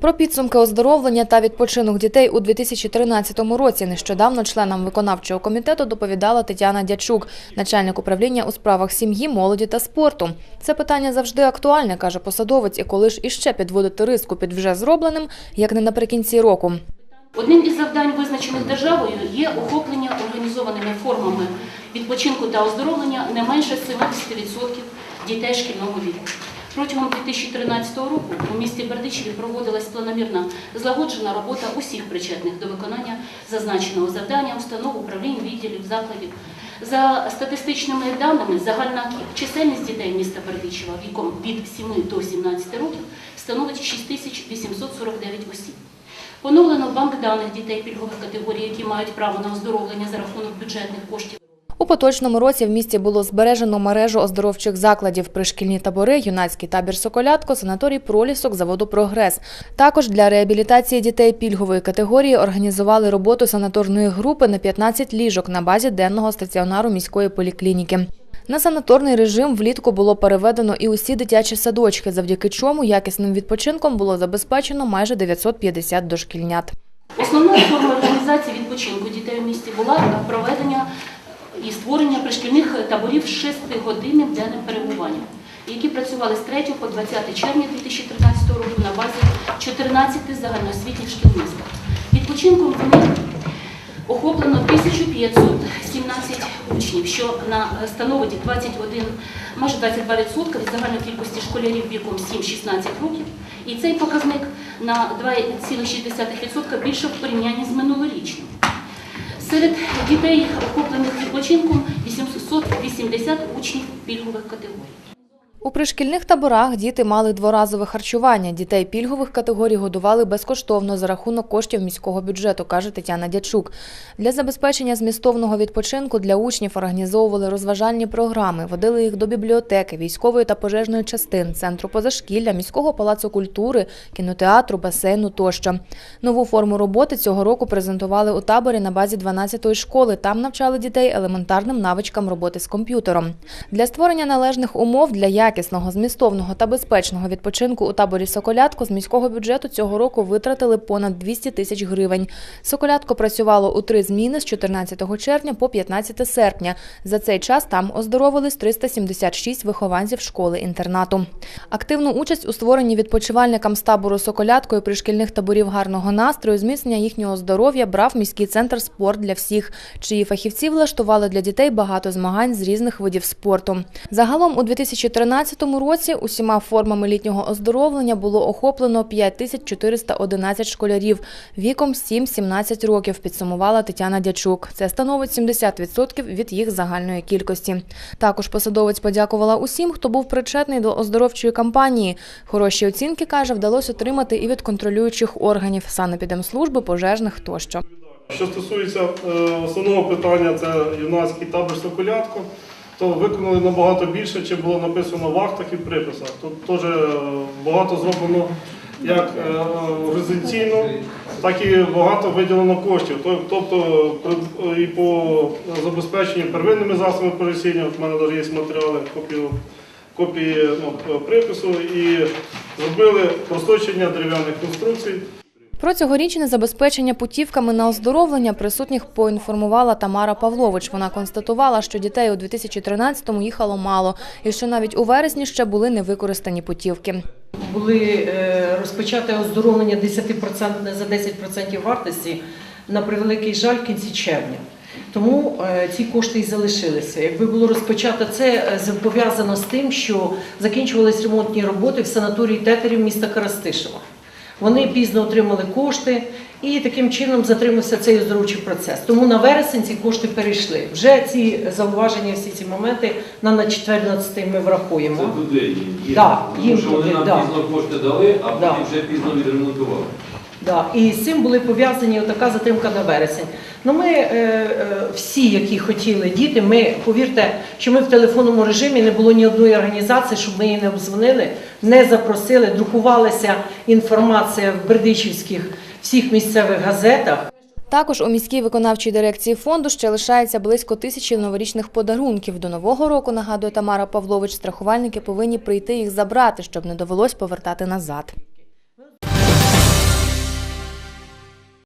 Про підсумки оздоровлення та відпочинок дітей у 2013 році нещодавно членам виконавчого комітету доповідала Тетяна Дячук, начальник управління у справах сім'ї, молоді та спорту. Це питання завжди актуальне, каже посадовець, і коли ж іще підводити риску під вже зробленим, як не наприкінці року. Одним із завдань, визначених державою, є охоплення організованими формами відпочинку та оздоровлення не менше 70% дітей шкільного віку. Протягом 2013 року у місті Бердичеві проводилась планомірна злагоджена робота усіх причетних до виконання зазначеного завдання установ, управлінь, відділів, закладів. За статистичними даними, загальна чисельність дітей міста Бердичева віком від 7 до 17 років становить 6849 осіб. Поновлено банк даних дітей пільгових категорій, які мають право на оздоровлення за рахунок бюджетних коштів. У поточному році в місті було збережено мережу оздоровчих закладів пришкільні табори, юнацький табір Соколятко, санаторій Пролісок, заводу Прогрес. Також для реабілітації дітей пільгової категорії організували роботу санаторної групи на 15 ліжок на базі денного стаціонару міської поліклініки. На санаторний режим влітку було переведено і усі дитячі садочки, завдяки чому якісним відпочинком було забезпечено майже 950 дошкільнят. Основною формою організації відпочинку дітей у місті була проведення і створення пришкільних таборів з 6 годинним денним перебуванням, які працювали з 3 по 20 червня 2013 року на базі 14 загальноосвітніх шкіл міста. Відпочинком в них охоплено 1517 учнів, що на становить 21, майже 22% від загальної кількості школярів віком 7-16 років. І цей показник на 2,6% більше в порівнянні з минулорічним. Серед дітей, охоплених відпочинком, 880 учнів пільгових категорій. У пришкільних таборах діти мали дворазове харчування. Дітей пільгових категорій годували безкоштовно за рахунок коштів міського бюджету, каже Тетяна Дячук. Для забезпечення змістовного відпочинку для учнів організовували розважальні програми, водили їх до бібліотеки, військової та пожежної частин, центру позашкілля, міського палацу культури, кінотеатру, басейну тощо. Нову форму роботи цього року презентували у таборі на базі 12-ї школи. Там навчали дітей елементарним навичкам роботи з комп'ютером. Для створення належних умов для якісного, змістовного та безпечного відпочинку у таборі Соколятко з міського бюджету цього року витратили понад 200 тисяч гривень. Соколятко працювало у три зміни з 14 червня по 15 серпня. За цей час там оздоровились 376 вихованців школи-інтернату. Активну участь у створенні відпочивальникам з табору Соколятко і пришкільних таборів гарного настрою, зміцнення їхнього здоров'я брав міський центр спорт для всіх, чиї фахівці влаштували для дітей багато змагань з різних видів спорту. Загалом у 2013 році усіма формами літнього оздоровлення було охоплено 5411 школярів віком 7-17 років, підсумувала Тетяна Дячук. Це становить 70% від їх загальної кількості. Також посадовець подякувала усім, хто був причетний до оздоровчої кампанії. Хороші оцінки, каже, вдалося отримати і від контролюючих органів санепідемслужби, пожежних тощо. Що стосується е, основного питання, це юнацький табор Соколятко, то виконали набагато більше, чим було написано в актах і приписах. Тут теж е, багато зроблено як е, організаційно, так і багато виділено коштів. Тобто і по забезпеченню первинними засобами пересіння, в мене навіть є матеріали, копію, копії ну, припису, і зробили просточення дерев'яних конструкцій. Про цьогорічне забезпечення путівками на оздоровлення присутніх поінформувала Тамара Павлович. Вона констатувала, що дітей у 2013-му їхало мало, і що навіть у вересні ще були невикористані путівки. були е, розпочати оздоровлення 10% за 10% вартості на превеликий жаль кінці червня. Тому е, ці кошти і залишилися. Якби було розпочато це е, пов'язано з тим, що закінчувались ремонтні роботи в санаторії тетерів міста Карастишева. Вони пізно отримали кошти і таким чином затримався цей оздоровчий процес. Тому на вересень ці кошти перейшли. Вже ці зауваження, всі ці моменти на на 14 ми врахуємо. Це туди їм. Да, Тому їм що вони туди, нам да. пізно кошти дали, а Да. потім вже пізно відремонтували. Да, і з цим були пов'язані така затримка на вересень. Ну ми е, е, всі, які хотіли діти, ми повірте, що ми в телефонному режимі не було ні одної організації, щоб ми її не обдзвонили, не запросили, друкувалася інформація в бердичівських всіх місцевих газетах. Також у міській виконавчій дирекції фонду ще лишається близько тисячі новорічних подарунків. До нового року, нагадує Тамара Павлович, страхувальники повинні прийти їх забрати, щоб не довелось повертати назад.